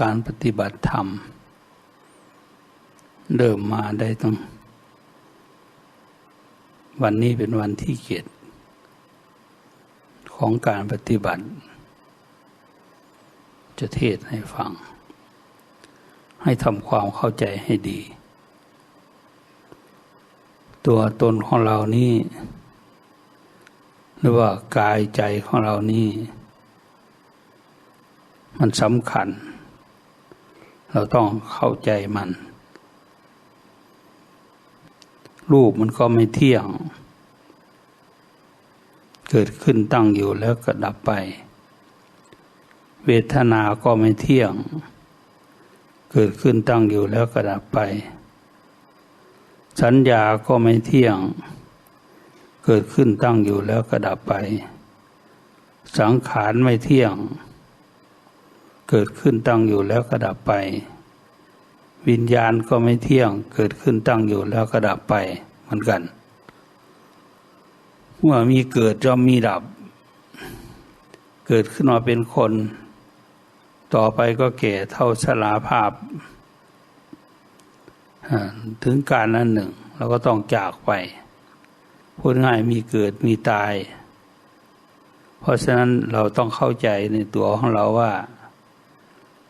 การปฏิบัติธรรม เริ่มมาได้ต้อง วันนี้เป็นวันที่เกียรติของการปฏิบัติ จะเทศให้ฟัง ให้ทำความเข้าใจให้ดี ตัวตนของเรานี่ หรือว่ากายใจของเรานี่มันสำคัญ เราต้องเข้าใจมัน รูปมันก็ไม่เที่ยง เกิดขึ้นตั้งอยู่แล้วก็ดับไป เวทนาก็ไม่เที่ยง เกิดขึ้นตั้งอยู่แล้วก็ดับไป สัญญาก็ไม่เที่ยง เกิดขึ้นตั้งอยู่แล้วก็ดับไป สังขารไม่เที่ยง เกิดขึ้นตั้งอยู่แล้วก็ดับไป วิญญาณก็ไม่เที่ยง เกิดขึ้นตั้งอยู่แล้วก็ดับไปเหมือนกัน เมื่อมีเกิดจะมีดับ เกิดขึ้นมาเป็นคน ต่อไปก็แก่เท่าชราภาพ ถึงการนั้นหนึ่งเราก็ต้องจากไปพูดง่ายมีเกิดมีตาย เพราะฉะนั้นเราต้องเข้าใจในตัวของเราว่า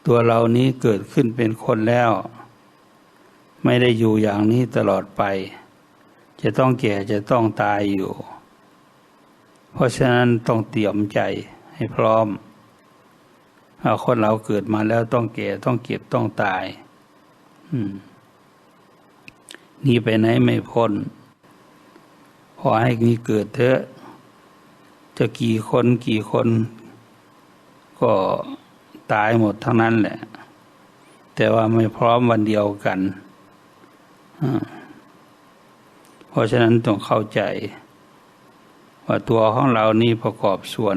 ตัวเรานี้เกิดขึ้นเป็นคนแล้ว ไม่ได้อยู่อย่างนี้ตลอดไป จะต้องแก่จะต้องตายอยู่ เพราะฉะนั้นต้องเตรียมใจให้พร้อมคนเราเกิดมาแล้วต้องแก่ต้องเก็บต้องตายนี่ไปไหนไม่พ้นพอให้มีเกิดเถอะ จะกี่คนกี่คน ก็ ตายหมดทั้งนั้นแหละ แต่ว่าไม่พร้อมวันเดียวกันเพราะฉะนั้นต้องเข้าใจ ว่าตัวของเรานี่ประกอบส่วน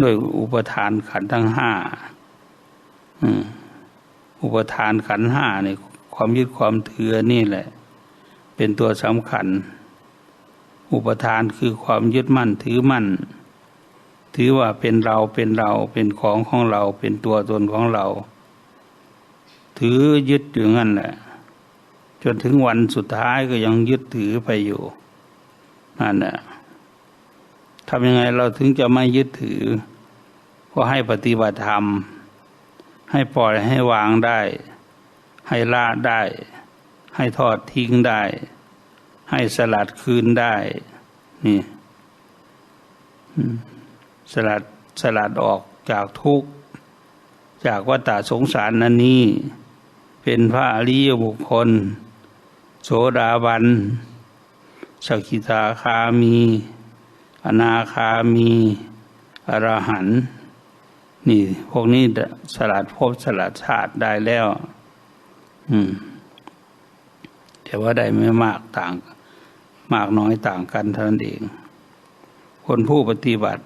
ด้วยอุปทานขันทั้งห้าอุปทานขันห้าเนี่ยความยึดความถือนี่แหละ เป็นตัวสำคัญ อุปทานคือความยึดมั่นถือมั่น ถือว่าเป็นเราเป็นเราเป็นของของเราเป็นตัวตนของเรา ถือยึดอยู่งั้นแหละ จนถึงวันสุดท้ายก็ยังยึดถือไปอยู่นั่นแหละทำยังไงเราถึงจะไม่ยึดถือ ก็ให้ปฏิบัติธรรม ให้ปล่อยให้วางได้ ให้ละได้ ให้ทอดทิ้งได้ ให้สลัดคืนได้ นี่ สลัดสลัดออกจากทุกข์จากวัฏสงสารนันนี้ เป็นพระอริยบุคคล โสดาบันสกิทาคามี อนาคามีอรหันนี่ พวกนี้สลัดภพสลัดชาติได้แล้ว อืมแต่ว่าได้ไม่มากต่าง มากน้อยต่างกันเท่านั้นเอง คนผู้ปฏิบัติ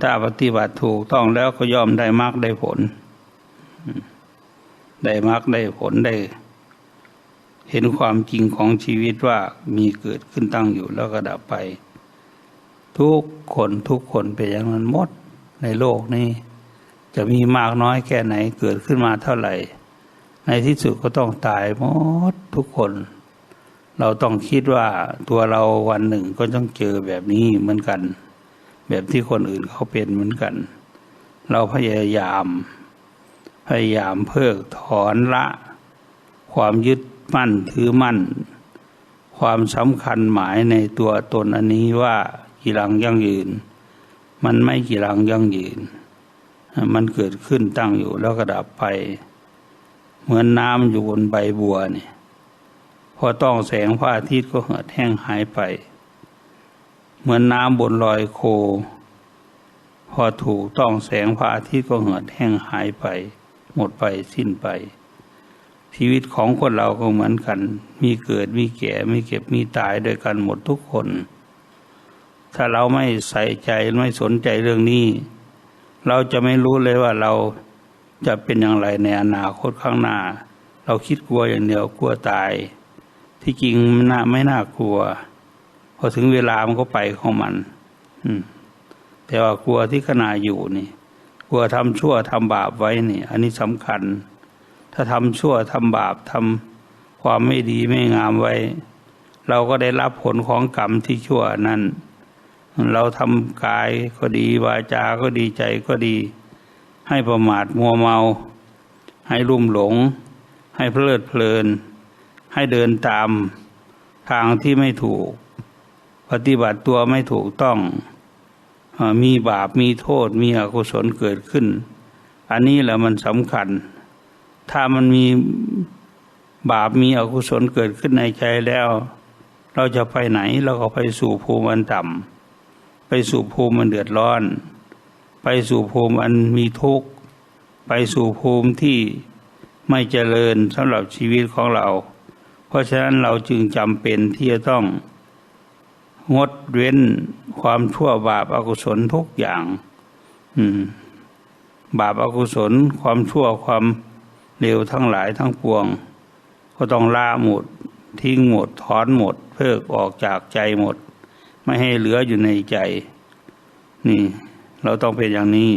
ถ้าปฏิบัติถูกต้องแล้วก็ย่อมได้มรรคได้ผล ได้มรรคได้ผลได้ เห็นความจริงของชีวิตว่ามีเกิดขึ้นตั้งอยู่แล้วก็ดับไป ทุกคนทุกคนเป็นอย่างนั้นหมดในโลกนี้จะมีมากน้อยแค่ไหนเกิดขึ้นมาเท่าไหร่ ในที่สุดก็ต้องตายหมดทุกคน เราต้องคิดว่าตัวเราวันหนึ่งก็ต้องเจอแบบนี้เหมือนกัน แบบที่คนอื่นเขาเป็นเหมือนกัน เราพยายาม พยายามเพิกถอนละ ความยึดมั่นถือมั่น ความสำคัญหมายในตัวตนอันนี้ว่ากีรังยั่งยืน มันไม่กีรังยั่งยืน มันเกิดขึ้นตั้งอยู่แล้วก็ดับไป เหมือนน้ำอยู่บนใบบัวเนี่ยพอต้องแสงพระอาทิตย์ก็เหือดแห้งหายไป เหมือนน้ำบนลอยโค พอถูกต้องแสงพระอาทิตย์ก็เหือดแห้งหายไป หมดไปสิ้นไป ชีวิตของคนเราก็เหมือนกัน มีเกิดมีแก่มีเก็บมีตายด้วยกันหมดทุกคน ถ้าเราไม่ใส่ใจไม่สนใจเรื่องนี้ เราจะไม่รู้เลยว่าเราจะเป็นอย่างไรในอนาคตข้างหน้า เราคิดกลัวอย่างเดียวกลัวตาย ที่จริงน่าไม่น่ากลัว พอถึงเวลามันก็ไปของมัน อืมแต่ว่ากลัวที่ขณะอยู่นี่ กลัวทำชั่วทำบาปไว้นี่ อันนี้สำคัญ ถ้าทำชั่วทำบาปทำความไม่ดีไม่งามไว้ เราก็ได้รับผลของกรรมที่ชั่วนั้น เราทำกายก็ดีวาจาก็ดีใจก็ดี ให้ประมาทมัวเมา ให้ลุ่มหลง ให้เพลิดเพลิน ให้เดินตามทางที่ไม่ถูก ปฏิบัติตัวไม่ถูกต้องมีบาปมีโทษมีอกุศลเกิดขึ้น อันนี้แหละมันสำคัญ ถ้ามันมีบาปมีอกุศลเกิดขึ้นในใจแล้ว เราจะไปไหนเราก็ไปสู่ภูมิอันต่ำไปสู่ภูมิมันเดือดร้อน ไปสู่ภูมิอันมีทุกข์ ไปสู่ภูมิที่ไม่เจริญสำหรับชีวิตของเรา เพราะฉะนั้นเราจึงจำเป็นที่จะต้อง งดเว้นความชั่วบาปอากุศลทุกอย่าง อืม บาปอากุศล ความชั่วความเลวทั้งหลายทั้งปวง ก็ต้องละหมด ทิ้งหมด ถอนหมด เพิกออกจากใจหมด ไม่ให้เหลืออยู่ในใจ นี่ เราต้องเป็นอย่างนี้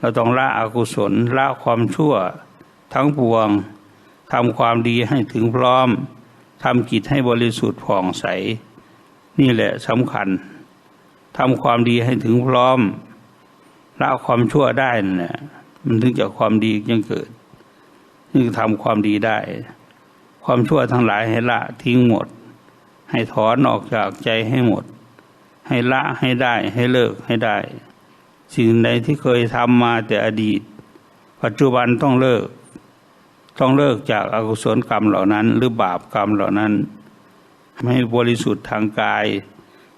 เราต้องละอกุศลละความชั่ว ทั้งปวงทำความดีให้ถึงพร้อมทำจิตให้บริสุทธิ์ผ่องใส นี่แหละสำคัญทำความดีให้ถึงพร้อมละความชั่วได้น่ะมันถึงจะความดียังเกิดนี่ทำความดีได้ ความชั่วทั้งหลายให้ละทิ้งหมด ให้ถอนออกจากใจให้หมด ให้ละให้ได้ให้เลิกให้ได้ สิ่งใดที่เคยทำมาแต่อดีต ปัจจุบันต้องเลิก ต้องเลิกจากอากุศลกรรมเหล่านั้น หรือบาปกรรมเหล่านั้น ให้บริสุทธิ์ทางกาย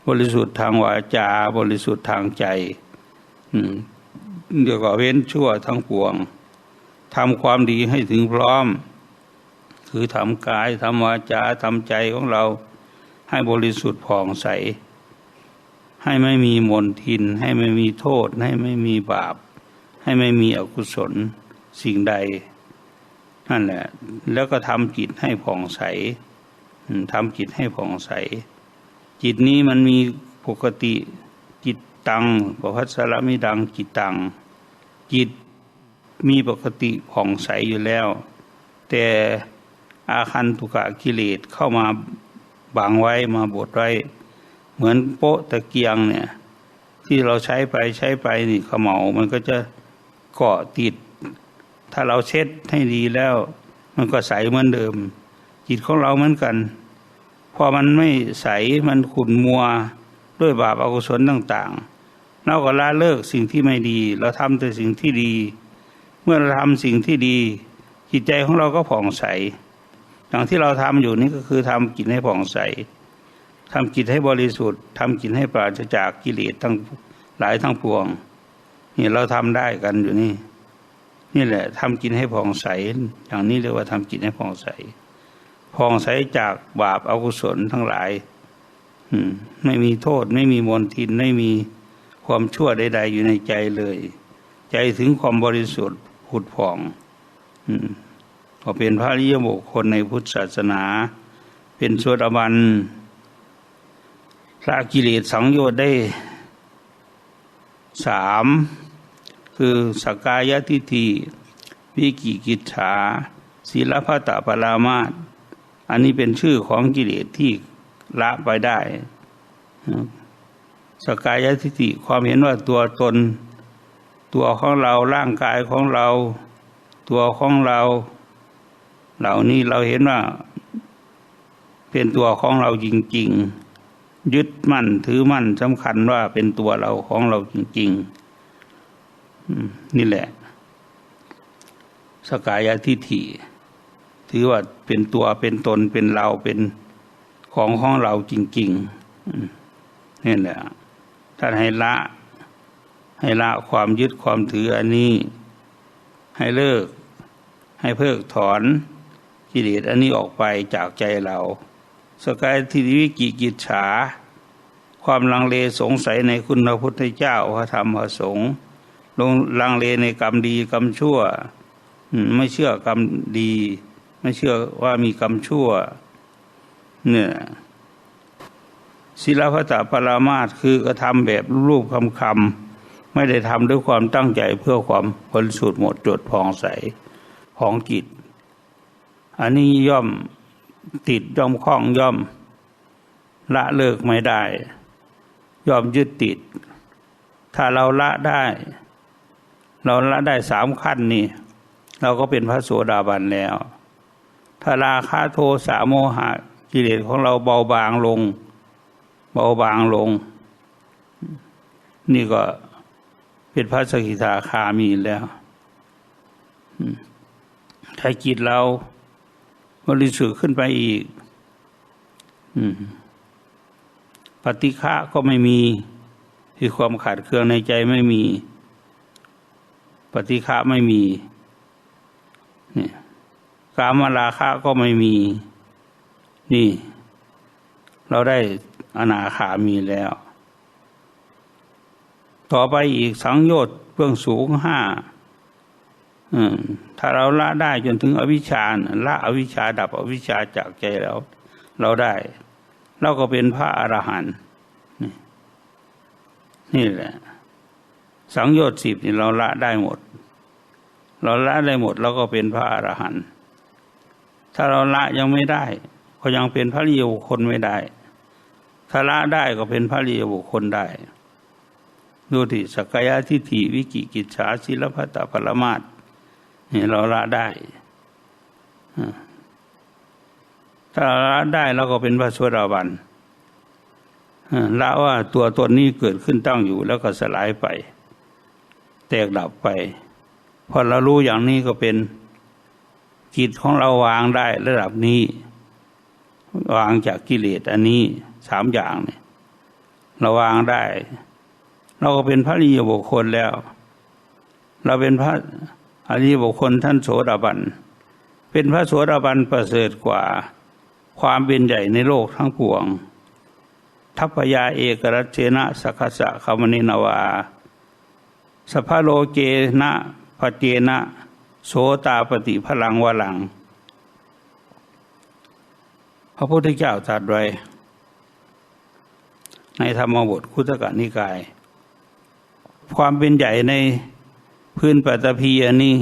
บริสุทธิ์ทางวาจา บริสุทธิ์ทางใจเดี๋ยวก็เว้นชั่วทั้งปวงทำความดีให้ถึงพร้อม คือทำกายทำวาจาทำใจของเราให้บริสุทธิ์ผ่องใส ให้ไม่มีมนทิน ให้ไม่มีโทษ ให้ไม่มีบาป ให้ไม่มีอกุศลสิ่งใด นั่นแหละ แล้วก็ทำจิตให้ผ่องใส ทำจิตให้ผ่องใส จิตนี้มันมีปกติจิตตังปภัสรมิดังจิตตัง จิตมีปกติผ่องใสอยู่แล้ว แต่อาคันตุกะกิเลสเข้ามาบังไว้มาบดไว้ เหมือนโป๊ะตะเกียงเนี่ย ที่เราใช้ไปใช้ไปนี่เขมเหลามันก็จะเกาะติด ถ้าเราเช็ดให้ดีแล้ว มันก็ใสเหมือนเดิม จิตของเราเหมือนกัน พอมันไม่ใสมันขุ่นมัวด้วยบาปอกุศลต่างๆเราก็ละเลิกสิ่งที่ไม่ดี เราทำแต่สิ่งที่ดี เมื่อเราทำสิ่งที่ดี จิตใจของเราก็ผ่องใส อย่างที่เราทำอยู่นี่ก็คือทำจิตให้ผ่องใสทำจิตให้บริสุทธิ์ทำจิตให้ปราศจากกิเลสทั้งหลายทั้งปวงนี่เราทำได้กันอยู่นี่ นี่แหละทำจิตให้ผ่องใส อย่างนี้เรียกว่าทำจิตให้ผ่องใส ผ่องใสจากบาปอากุศลทั้งหลายไม่มีโทษ ไม่มีมลทิน ไม่มีความชั่วใด ๆ อยู่ในใจเลย ใจถึงความบริสุทธิ์ผุดผ่องอืมก็เป็นพระริยบุคคลในพุทธศาสนา เป็นสวดบันละกิเลสสังโยชน์ได้สามคือสกกายทิฏฐิวิกิกิจฉาศีลพัตตปรามาส อันนี้เป็นชื่อของกิเลสที่ละไปได้สกายทิฏฐิความเห็นว่าตัวตน ตัวของเราร่างกายของเรา ตัวของเรา เหล่านี้เราเห็นว่า เป็นตัวของเราจริง ๆ ยึดมั่นถือมั่นสำคัญว่าเป็นตัวเราของเราจริง ๆ นี่แหละ สกายทิฏฐิ ถือว่าเป็นตัวเป็นตนเป็นเราเป็นของของเราจริงๆนี่แหละท่านให้ละ ให้ละความยึดความถืออันนี้ ให้เลิก ให้เพิกถอนกิเลสอันนี้ออกไปจากใจเรา สกายทิวิกิกิจฉา ความลังเลสงสัยในคุณพระพุทธเจ้าพระธรรมพระสงฆ์ลงลังเลในกรรมดีกรรมชั่ว ไม่เชื่อกรรมดี ไม่เชื่อว่ามีกรรมชั่ว เนี่ยศิลปะตปรามาสคือกระทำแบบรูปคำคำไม่ได้ทำด้วยความตั้งใจเพื่อความบริสุทธิ์หมดจดผ่องใสของจิต อันนี้ย่อมติดย่อมคล้องย่อม ละเลิกไม่ได้ ย่อมยึดติด ถ้าเราละได้ เราละได้สามขั้นนี่ เราก็เป็นพระโสดาบันแล้ว ถ้าราคะโทสะโมหะกิเลสของเราเบาบางลง เบาบางลง นี่ก็เป็นพระสกิทาคามีแล้วถ้าจิตเราบริสุทธิ์ขึ้นไปอีกปฏิฆะก็ไม่มีคือความขาดเครื่องในใจไม่มี ปฏิฆะไม่มีนี่ กามราคะก็ไม่มี นี่ เราได้อนาคามีแล้ว ต่อไปอีกสังโยชน์เบื้องสูงห้าถ้าเราละได้จนถึงอวิชชาละอวิชชาดับอวิชชาจากใจแล้ว เราได้ เราก็เป็นพระอรหันต์นี่แหละ สังโยชน์สิบนี่เราละได้หมด เราละได้หมดเราก็เป็นพระอรหันต์ ถ้าเราละยังไม่ได้ ก็ยังเป็นพระริยบุคคลไม่ได้ถ้าละได้ก็เป็นพระริยบุคคลได้ดูที่สกายาทิฏฐิวิกิกิจฉาศิลปตปรมาตนี่เราละได้ถ้าละได้เราก็เป็นพระสวดาบันละว่าตัวตนนี้เกิดขึ้นตั้งอยู่แล้วก็สลายไป แตกดับไปพอเรารู้อย่างนี้ก็เป็น จิตของเราวางได้ระดับนี้ วางจากกิเลสอันนี้สามอย่างเนี่ยเราวางได้ เราก็เป็นพระริยบุคคลแล้ว เราเป็นพระอริยบุคคลท่านโสดาบัน เป็นพระโสดาบันประเสริฐกว่าความเป็นใหญ่ในโลกทั้งปวง ทัพยาเอกรัชเชนะสักสะคามนินาวาสภาโลเกนะปเจนะ โสตาปฏิพลังวลัง พระพุทธเจ้าตรัสไว้ ในธรรมบทคุตกนิกาย ความเป็นใหญ่ในพื้นปัตภีอันนี้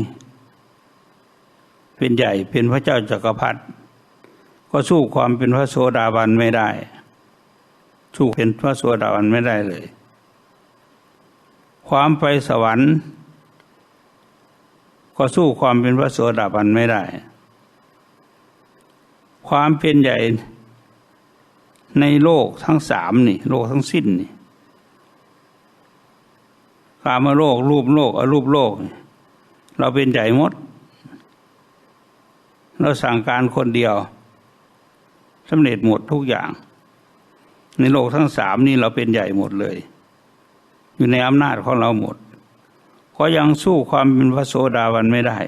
เป็นใหญ่เป็นพระเจ้าจักรพรรดิก็สู้ความเป็นพระโสดาบันไม่ได้ สู้เป็นพระโสดาบันไม่ได้เลย ความไปสวรรค์ ก็สู้ความเป็นพระโสดาบันไม่ได้ ความเป็นใหญ่ในโลกทั้งสามนี่ โลกทั้งสิ้นนี่กามโลก รูปโลกอรูปโลก เราเป็นใหญ่หมด เราสั่งการคนเดียวสำเร็จหมดทุกอย่าง ในโลกทั้งสามนี่เราเป็นใหญ่หมดเลย อยู่ในอำนาจของเราหมด ก็ยังสู้ความเป็นพระโสดาบันไม่ได้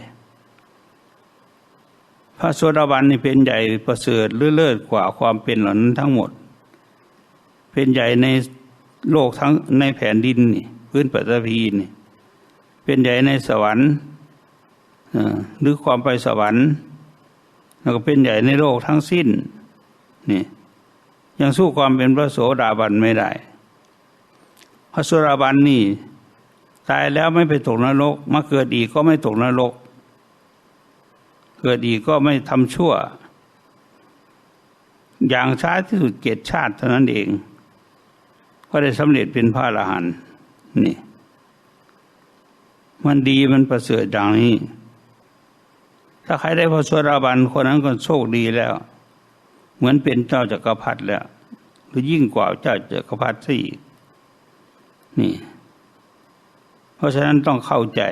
พระโสดาบันนี่เป็นใหญ่ประเสริฐเลื่อเลิศกว่าความเป็นเหล่านั้นทั้งหมด เป็นใหญ่ในโลกทั้งในแผ่นดินนี่พื้นปฐพีนี่เป็นใหญ่ในสวรรค์หรือความไปสวรรค์ แล้วก็เป็นใหญ่ในโลกทั้งสิ้นนี่ยังสู้ความเป็นพระโสดาบันไม่ได้ พระโสดาบันนี่ ตายแล้วไม่ไปตกนรก มาเกิดอีกก็ไม่ตกนรก เกิดอีกก็ไม่ทำชั่ว อย่างช้าที่สุดเกตชาติเท่านั้นเอง ก็ได้สำเร็จเป็นพระอรหันต์นี่ มันดีมันประเสริฐอย่างนี้ ถ้าใครได้พระสวดาบันคนนั้นก็โชคดีแล้ว เหมือนเป็นเจ้าจักรพรรดิแล้ว หรือยิ่งกว่าเจ้าจักรพรรดิซะอีกนี่ ราะฉะนั้นต้องเข้าใจ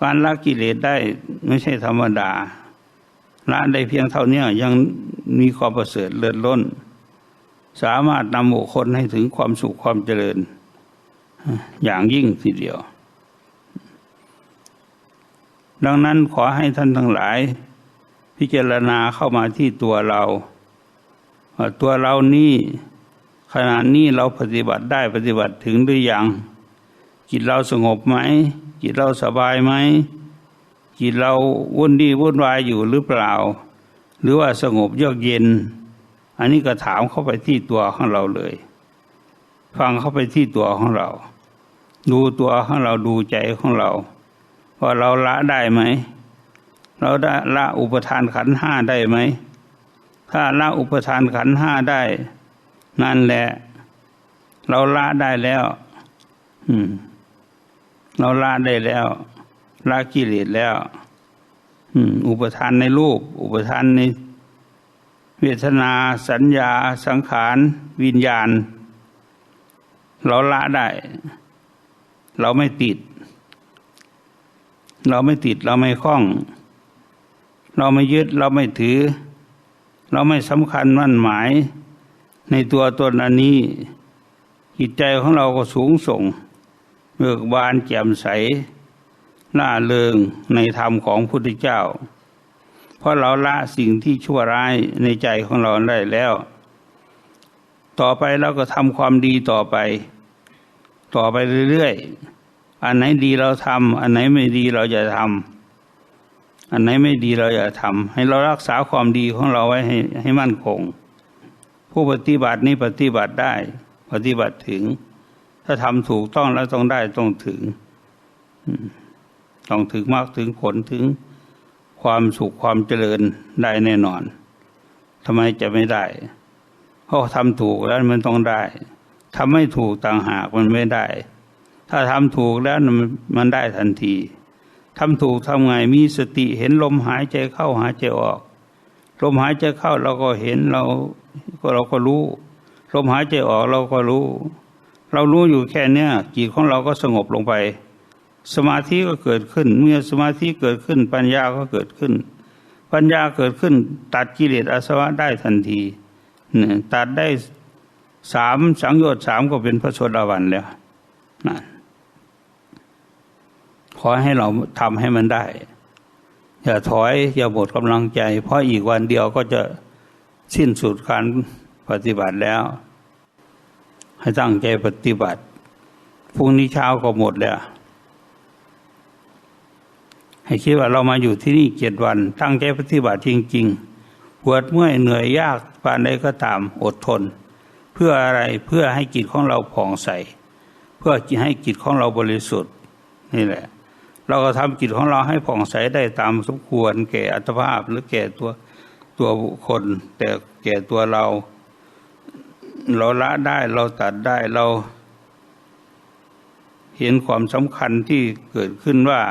การละกิเลสได้ไม่ใช่ธรรมดาละได้เพียงเท่านี้ยังมีความประเสริฐเลิศล้น สามารถนำบุคคลให้ถึงความสุขความเจริญ อย่างยิ่งทีเดียว ดังนั้นขอให้ท่านทั้งหลาย พิจารณาเข้ามาที่ตัวเรา ตัวเรานี่ขณะนี้เราปฏิบัติได้ปฏิบัติถึงหรือยัง จิตเราสงบไหม จิตเราสบายไหม จิตเราวุ่นดีวุ่นวายอยู่หรือเปล่า หรือว่าสงบเยือกเย็น อันนี้ก็ถามเข้าไปที่ตัวของเราเลย ฟังเข้าไปที่ตัวของเรา ดูตัวของเราดูใจของเราว่าเราละได้ไหม เราได้ละอุปทานขันห้าได้ไหม ถ้าละอุปทานขันห้าได้ นั่นแหละ เราละได้แล้ว อืม เราละได้แล้วละกิเลสแล้วอุปทานในรูป อุปทานในเวทนาสัญญาสังขารวิญญาณ เราละได้ เราไม่ติด เราไม่ติดเราไม่คล้อง เราไม่ยึดเราไม่ถือ เราไม่สำคัญมั่นหมาย ในตัวตนอันนี้ จิตใจของเราก็สูงส่ง เบิกบานแจ่มใสล่าเริงในธรรมของพุทธเจ้า เพราะเราละสิ่งที่ชั่วร้ายในใจของเราได้แล้ว ต่อไปเราก็ทำความดีต่อไป ต่อไปเรื่อยๆ อันไหนดีเราทำอันไหนไม่ดีเราจะทำอันไหนไม่ดีเราอย่าทำให้เรารักษาความดีของเราไว้ให้ให้มั่นคง ผู้ปฏิบัตินี้ปฏิบัติได้ ปฏิบัติถึง ถ้าทำถูกต้องแล้วต้องได้ต้องถึงต้องถึงมากถึงผลถึงความสุขความเจริญได้แน่นอนทำไมจะไม่ได้ เพราะทำถูกแล้วมันต้องได้ทำไม่ถูกต่างหากมันไม่ได้ ถ้าทำถูกแล้วมันได้ทันทีทำถูกทำไงมีสติเห็นลมหายใจเข้าหายใจออก ลมหายใจเข้าเราก็เห็นเราก็เราก็รู้ ลมหายใจออกเราก็รู้ เรารู้อยู่แค่เนี้ยจิตของเราก็สงบลงไป สมาธิก็เกิดขึ้น เมื่อสมาธิเกิดขึ้น ปัญญาก็เกิดขึ้น ปัญญาเกิดขึ้น ตัดกิเลสอาสวะได้ทันทีเนี่ยตัดได้สามสังโยชน์สามก็เป็นพระโสดาบันแล้วนั่นขอให้เราทำให้มันได้ อย่าถอย อย่าหมดกำลังใจ เพราะอีกวันเดียวก็จะสิ้นสุดการปฏิบัติแล้ว ให้ตั้งใจปฏิบัติ พรุ่งนี้เช้าก็หมดแล้ว ให้คิดว่าเรามาอยู่ที่นี่เจ็ดวัน ตั้งใจปฏิบัติจริง ๆ ปวดเมื่อยเหนื่อยยากปานใดก็ตามอดทน เพื่ออะไรเพื่อให้จิตของเราผ่องใส เพื่อให้จิตของเราบริสุทธิ์นี่แหละ เราก็ทำจิตของเราให้ผ่องใสได้ตามสมควร แก่อัตภาพหรือแก่ตัวตัวบุคคล แต่แก่ตัวเรา เราละได้เราตัดได้เรา เห็นความสำคัญที่เกิดขึ้นว่า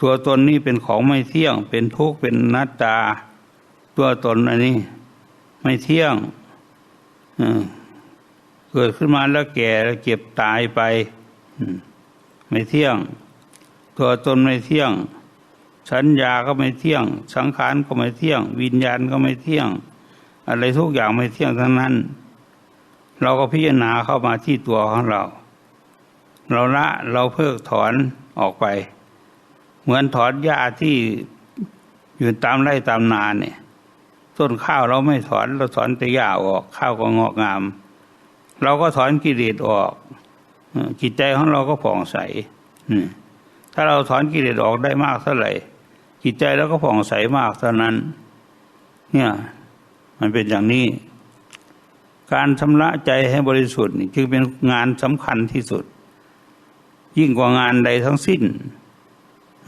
ตัวตนนี้เป็นของไม่เที่ยง เป็นทุกข์เป็นนัตตา ตัวตนอันนี้ ไม่เที่ยงเกิดขึ้นมาแล้วแก่แล้วเก็บตายไปไม่เที่ยง ตัวตนไม่เที่ยง สัญญาก็ไม่เที่ยง สังขารก็ไม่เที่ยง วิญญาณก็ไม่เที่ยง อะไรทุกอย่างไม่เที่ยงทั้งนั้น เราก็พิจารณาเข้ามาที่ตัวของเรา เราละเราเพิกถอนออกไป เหมือนถอนหญ้าที่อยู่ตามไร่ตามนาเนี่ย ต้นข้าวเราไม่ถอนเราถอนแต่หญ้าออก ข้าวก็งอกงาม เราก็ถอนกิเลสออกจิตใจของเราก็ผ่องใสถ้าเราถอนกิเลสออกได้มากเท่าไหร่จิตใจเราก็ผ่องใสมากเท่านั้น เนี่ย มันเป็นอย่างนี้ การชำระใจให้บริสุทธิ์นี่จึงเป็นงานสำคัญที่สุด ยิ่งกว่างานใดทั้งสิ้น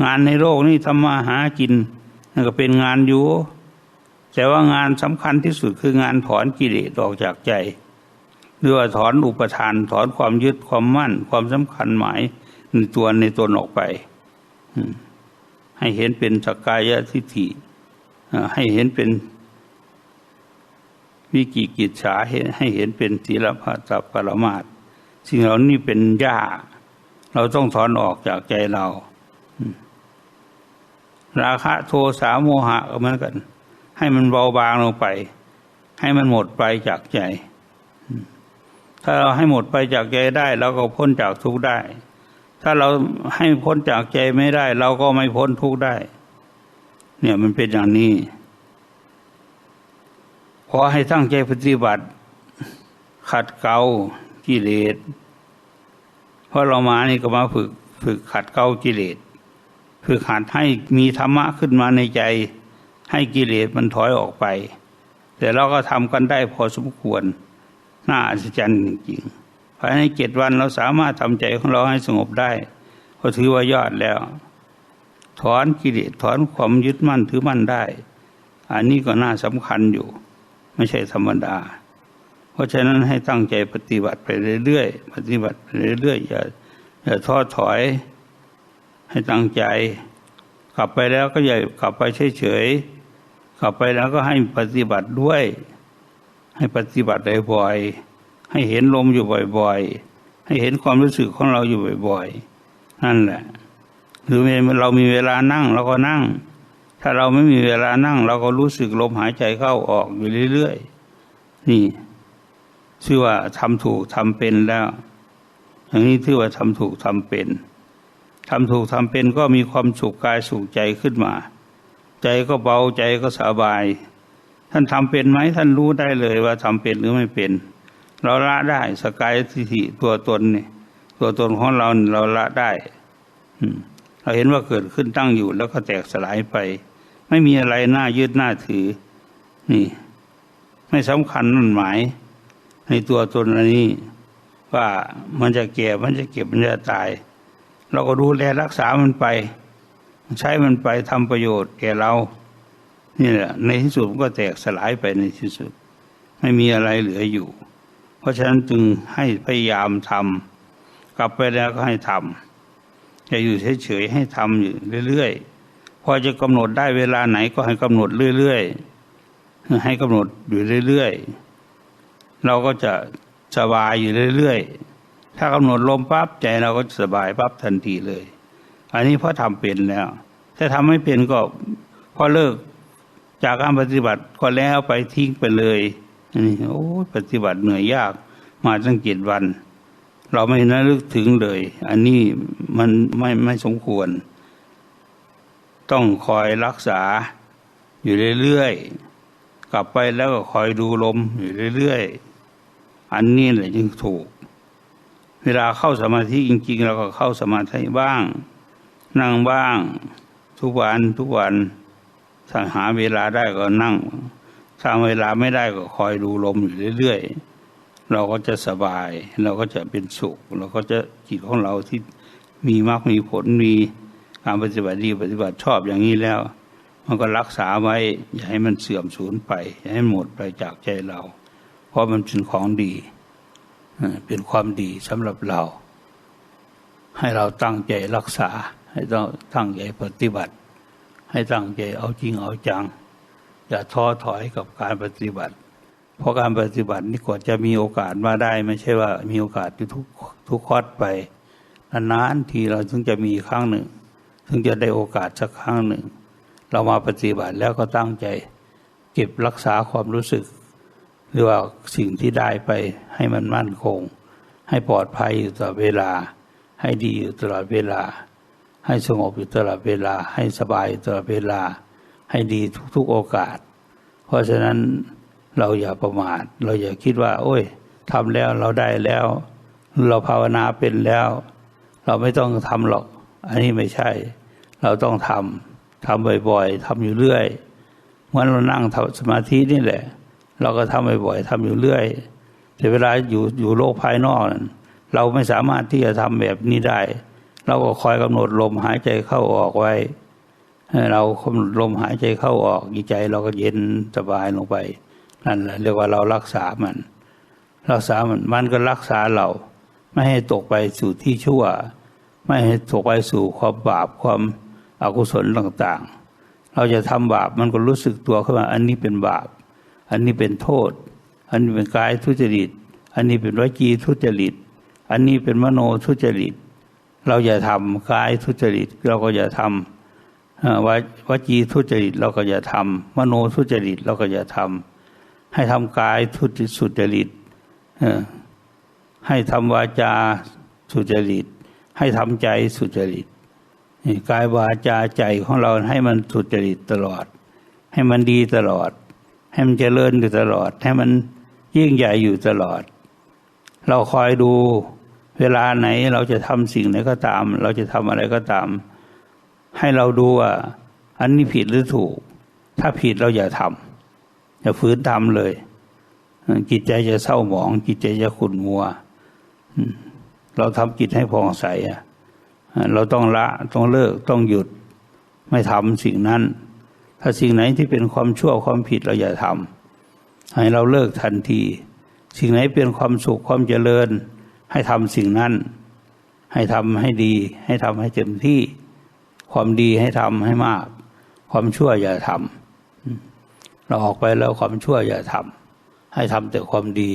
งานในโลกนี้ทำมาหากินนั่นก็เป็นงานอยู่แต่ว่างานสำคัญที่สุดคืองานถอนกิเลสออกจากใจหรือว่าถอนอุปทานถอนความยึดความมั่น ความสำคัญหมายในตัวในตนออกไป ให้เห็นเป็นสกกายทิฏฐิให้เห็นเป็น วิกิกิจฉาให้เห็นเป็นศีลพัตปรมาตสิ่งเหล่านี้เป็นหญ้า เราต้องถอนออกจากใจเรา ราคะโทสาโมหะเหมือนกัน ให้มันเบาบางลงไป ให้มันหมดไปจากใจ ถ้าเราให้หมดไปจากใจได้เราก็พ้นจากทุกข์ได้ ถ้าเราให้พ้นจากใจไม่ได้ เราก็ไม่พ้นทุกข์ได้ เนี่ยมันเป็นอย่างนี้ ขอให้ตั้งใจปฏิบัติ ขัดเกลากิเลสเพราะเรามานี่ก็มาฝึกฝึกขัดเกลากิเลสฝึกหัดให้มีธรรมะขึ้นมาในใจ ให้กิเลสมันถอยออกไป แต่เราก็ทำกันได้พอสมควร น่าอัศจรรย์จริงๆภายในเจ็ดวันเราสามารถทำใจของเราให้สงบได้ ก็ถือว่ายอดแล้ว ถอนกิเลสถอนความยึดมั่นถือมั่นได้ อันนี้ก็น่าสำคัญอยู่ ไม่ใช่ธรรมดา เพราะฉะนั้นให้ตั้งใจปฏิบัติไปเรื่อยๆ ปฏิบัติไปเรื่อยๆ อย่าอย่าท้อถอย ให้ตั้งใจ กลับไปแล้วก็อย่ากลับไปเฉยๆ กลับไปแล้วก็ให้ปฏิบัติด้วย ให้ปฏิบัติบ่อยๆ ให้เห็นลมอยู่บ่อยๆ ให้เห็นความรู้สึกของเราอยู่บ่อยๆ นั่นแหละ หรือเรามีเวลานั่งเราก็นั่ง ถ้าเราไม่มีเวลานั่ง เราก็รู้สึกลมหายใจเข้าออกอยู่เรื่อยๆนี่ชื่อว่าทำถูกทำเป็นแล้วอย่างนี้ชื่อว่าทำถูกทำเป็นทำถูกทำเป็นก็มีความสุขกายสุขใจขึ้นมา ใจก็เบาใจก็สบาย ท่านทำเป็นไหมท่านรู้ได้เลยว่าทำเป็นหรือไม่เป็น เราละได้สกายทิฐิตัวตนนี่ตัวตนของเราเราละได้เราเห็นว่าเกิดขึ้นตั้งอยู่แล้วก็แตกสลายไป ไม่มีอะไรน่ายึดน่าถือ นี่ ไม่สำคัญนั่นหมาย ในตัวตนอันนี้ ว่ามันจะแก่มันจะเก็บมันจะตาย เราก็ดูแลรักษามันไป ใช้มันไปทำประโยชน์แก่เรา นี่แหละในที่สุดมันก็แตกสลายไปในที่สุด ไม่มีอะไรเหลืออยู่ เพราะฉะนั้นจึงให้พยายามทำกลับไปแล้วก็ให้ทำจะอยู่เฉยๆให้ทำอยู่เรื่อยๆ พอจะกำหนดได้เวลาไหนก็ให้กำหนดเรื่อยๆให้กำหนดอยู่เรื่อยๆเราก็จะสบายอยู่เรื่อยๆถ้ากำหนดลมปั๊บใจเราก็สบายปั๊บทันทีเลย อันนี้เพราะทำเป็นแล้ว ถ้าทำไม่เป็นก็พอเลิกจากการปฏิบัติก็แล้วไปทิ้งไปเลยนี่โอ้ปฏิบัติเหนื่อยยากมาตั้งเจ็ดวัน เราไม่นึกถึงเลย อันนี้มันไม่ไม่สมควร ต้องคอยรักษาอยู่เรื่อยๆ กลับไปแล้วก็คอยดูลมอยู่เรื่อยๆ อันนี้แหละจึงถูก เวลาเข้าสมาธิจริง ๆ เราก็เข้าสมาธิบ้าง นั่งบ้าง ทุกวันทุกวันถ้าหาเวลาได้ก็นั่งถ้าเวลาไม่ได้ก็คอยดูลมอยู่เรื่อยๆ เราก็จะสบาย เราก็จะเป็นสุข เราก็จะจิตของเราที่มีมากมีผลมี การปฏิบัติดีปฏิบัติชอบอย่างนี้แล้ว มันก็รักษาไว้ อย่าให้มันเสื่อมสูญไป อย่าให้หมดไปจากใจเรา เพราะมันเป็นของดีเป็นความดีสำหรับเรา ให้เราตั้งใจรักษา ให้ต้องตั้งใจปฏิบัติ ให้ตั้งใจเอาจริงเอาจัง อย่าท้อถอยกับการปฏิบัติ เพราะการปฏิบัตินี่กว่าจะมีโอกาสมาได้ ไม่ใช่ว่ามีโอกาสทุกทุกคอดไปนานๆทีเราถึงจะมีครั้งหนึ่ง ถึงจะได้โอกาสสักครั้งหนึ่ง เรามาปฏิบัติแล้วก็ตั้งใจ เก็บรักษาความรู้สึก หรือว่าสิ่งที่ได้ไปให้มันมั่นคง ให้ปลอดภัยอยู่ตลอดเวลา ให้ดีอยู่ตลอดเวลา ให้สงบอยู่ตลอดเวลา ให้สบายอยู่ตลอดเวลา ให้ดีทุก ๆโอกาส เพราะฉะนั้นเราอย่าประมาท เราอย่าคิดว่า โอ้ยทำแล้วเราได้แล้ว เราภาวนาเป็นแล้ว เราไม่ต้องทำหรอก อันนี้ไม่ใช่ เราต้องทำทำบ่อยๆทำอยู่เรื่อยเมื่อเรานั่งทำสมาธินี่แหละ เราก็ทำบ่อยๆทำอยู่เรื่อย แต่เวลาอยู่อยู่โลกภายนอกนั้นเราไม่สามารถที่จะทำแบบนี้ได้ เราก็คอยกำหนดลมหายใจเข้าออกไว้เรากำหนดลมหายใจเข้าออกใจ เราก็เย็นสบายลงไป นั่นแหละเรียกว่าเรารักษามัน รักษามันมันก็รักษาเรา ไม่ให้ตกไปสู่ที่ชั่ว ไม่ให้ตกไปสู่ความบาปความอกุศลต่างๆ เราจะทำบาปมันก็รู้สึกตัวขึ้นมาอันนี้เป็นบาป อันนี้เป็นโทษ อันนี้เป็นกายทุจริต อันนี้เป็นวจีทุจริต อันนี้เป็นมโนทุจริต เราอย่าทำกายทุจริต เราก็อย่าทำวจีทุจริตเราก็อย่าทำมโนทุจริตเราก็อย่าทำให้ทำกายทุจสุจริตให้ทำวาจาสุจริต ให้ทำใจสุจริตกายวาจาใจของเราให้มันสุจริตตลอด ให้มันดีตลอด ให้มันเจริญอยู่ตลอด ให้มันยิ่งใหญ่อยู่ตลอด เราคอยดูเวลาไหนเราจะทำสิ่งไหนก็ตาม เราจะทำอะไรก็ตาม ให้เราดูว่า อันนี้ผิดหรือถูก ถ้าผิดเราอย่าทำอย่าฝืนทำเลยจิตใจจะเศร้าหมองจิตใจจะขุ่นมัวอื เราทำจิตให้ผ่องใส่เราต้องละต้องเลิกต้องหยุดไม่ทำสิ่งนั้น ถ้าสิ่งไหนที่เป็นความชั่วความผิดเราอย่าทำให้เราเลิกทันที สิ่งไหนเป็นความสุขความเจริญ ให้ทำสิ่งนั้น ให้ทำให้ดี ให้ทำให้เต็มที่ ความดีให้ทำให้มาก ความชั่วอย่าทำเราออกไปแล้วความชั่วอย่าทำให้ทำแต่ความดี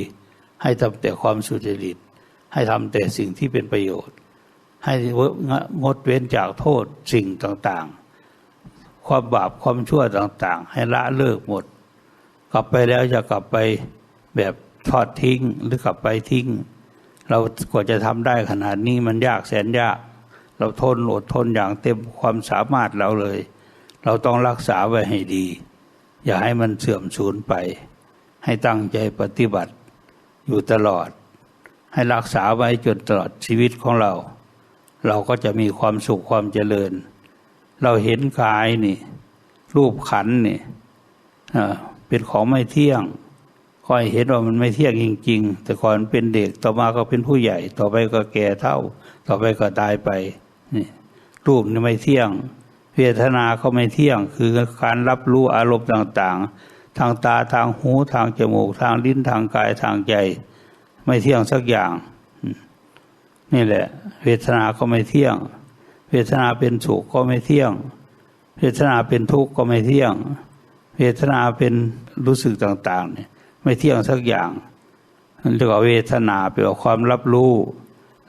ให้ทำแต่ความสุจริต ให้ทำแต่สิ่งที่เป็นประโยชน์ ให้งดเว้นจากโทษสิ่งต่างๆ ความบาปความชั่วต่างๆ ให้ละเลิกหมด กลับไปแล้วจะกลับไปแบบทอดทิ้งหรือกลับไปทิ้ง เรากว่าจะทำได้ขนาดนี้มันยากแสนยาก เราทนอดทนอย่างเต็มความสามารถเราเลย เราต้องรักษาไว้ให้ดี อย่าให้มันเสื่อมสูญไป ให้ตั้งใจปฏิบัติอยู่ตลอด ให้รักษาไว้จนตลอดชีวิตของเรา เราก็จะมีความสุขความเจริญ เราเห็นกายนี่ รูปขันนี่เป็นของไม่เที่ยงคอยเห็นว่ามันไม่เที่ยงจริง ๆ แต่ก่อนเป็นเด็กต่อมาก็เป็นผู้ใหญ่ ต่อไปก็แก่เท่า ต่อไปก็ตายไปนี่รูปนี่ไม่เที่ยง เวทนาก็ไม่เที่ยง คือการรับรู้อารมณ์ต่าง ๆ ทางตาทางหูทางจมูกทางลิ้นทางกายทางใจ ไม่เที่ยงสักอย่าง นี่แหละ เวทนาก็ไม่เที่ยง เวทนาเป็นสุขก็ไม่เที่ยง เวทนาเป็นทุกข์ก็ไม่เที่ยง เวทนาเป็นรู้สึกต่าง ๆ เนี่ย ไม่เที่ยงสักอย่างเรียกว่าเวทนาเป็นความรับรู้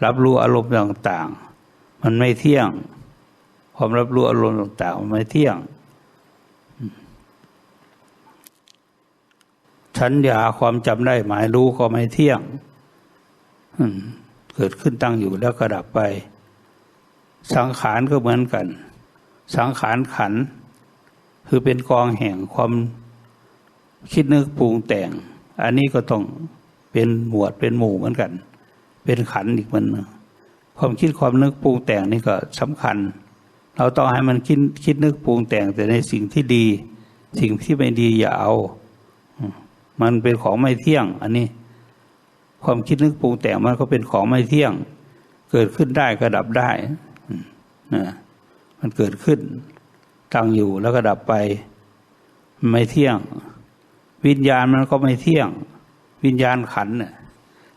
รับรู้อารมณ์ต่าง ๆ มันไม่เที่ยง ความรับรู้อารมณ์ต่าง ๆ มันไม่เที่ยงชัญญาความจำได้หมายรู้ก็ไม่เที่ยง เกิดขึ้นตั้งอยู่แล้วก็ดับไป สังขารก็เหมือนกัน สังขารขัน คือเป็นกองแห่งความคิดนึกปรุงแต่ง อันนี้ก็ต้องเป็นหมวดเป็นหมู่เหมือนกัน เป็นขันอีกมันความคิดความนึกปรุงแต่งนี่ก็สำคัญ เราต้องให้มันคิดคิดนึกปรุงแต่งแต่ในสิ่งที่ดี สิ่งที่ไม่ดีอย่าเอา มันเป็นของไม่เที่ยง อันนี้ ความคิดนึกปรุงแต่งมันก็เป็นของไม่เที่ยง เกิดขึ้นได้ก็ดับได้นะมันเกิดขึ้น ตั้งอยู่แล้วก็ดับไป ไม่เที่ยง วิญญาณมันก็ไม่เที่ยง วิญญาณขันเนี่ย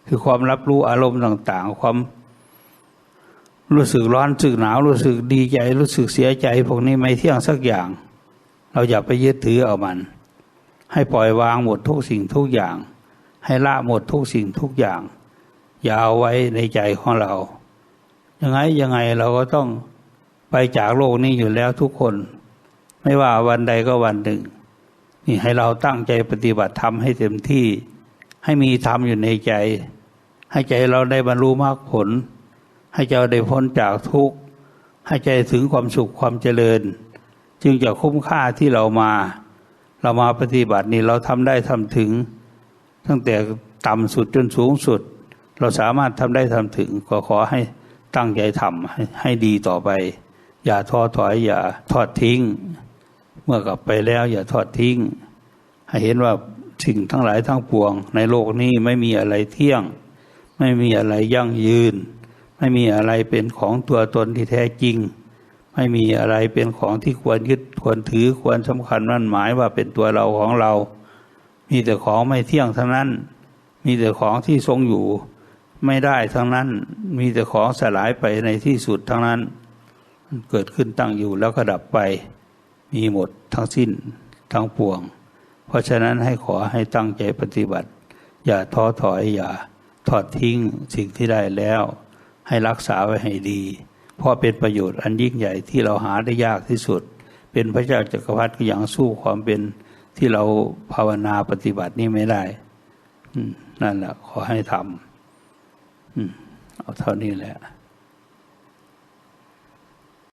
คือความรับรู้อารมณ์ต่าง ๆ ความรู้สึกร้อนรู้สึกหนาวรู้สึกดีใจ รู้สึกเสียใจ พวกนี้ไม่เที่ยงสักอย่าง เราอย่าไปยึดถือเอามัน ให้ปล่อยวางหมดทุกสิ่งทุกอย่าง ให้ละหมดทุกสิ่งทุกอย่าง อย่าเอาไว้ในใจของเรา ยังไงยังไงเราก็ต้องไปจากโลกนี้อยู่แล้วทุกคน ไม่ว่าวันใดก็วันหนึ่ง นี่ให้เราตั้งใจปฏิบัติธรรมให้เต็มที่ ให้มีธรรมอยู่ในใจ ให้ใจเราได้บรรลุมรรคผล ให้ใจได้พ้นจากทุกข์ ให้ใจถึงความสุขความเจริญ จึงจะคุ้มค่าที่เรามา เรามาปฏิบัตินี่เราทำได้ทำถึง ตั้งแต่ต่ำสุดจนสูงสุด เราสามารถทำได้ทำถึงก็ขอให้ตั้งใจทำให้ให้ดีต่อไป อย่าท้อถอย อย่าทอดทิ้ง เมื่อกลับไปแล้วอย่าทอดทิ้ง ให้เห็นว่าสิ่งทั้งหลายทั้งปวง ในโลกนี้ไม่มีอะไรเที่ยง ไม่มีอะไรยั่งยืน ไม่มีอะไรเป็นของตัวตนที่แท้จริง ไม่มีอะไรเป็นของที่ควรยึดควรถือควรสำคัญมั่นหมายว่าเป็นตัวเราของเรา มีแต่ของไม่เที่ยงทั้งนั้น มีแต่ของที่ทรงอยู่ ไม่ได้ทั้งนั้น มีแต่ของสลายไปในที่สุดทั้งนั้น เกิดขึ้นตั้งอยู่แล้วก็ดับไป มีหมดทั้งสิ้นทั้งปวง เพราะฉะนั้นให้ขอให้ตั้งใจปฏิบัติ อย่าท้อถอยอย่าทอดทิ้งสิ่งที่ได้แล้ว ให้รักษาไว้ให้ดี เพราะเป็นประโยชน์อันยิ่งใหญ่ที่เราหาได้ยากที่สุด เป็นพระเจ้าจักรพรรดิก็ยังสู้ความเป็น ที่เราภาวนาปฏิบัตินี่ไม่ได้นั่นแหละขอให้ทำเอาเท่านี้แหละ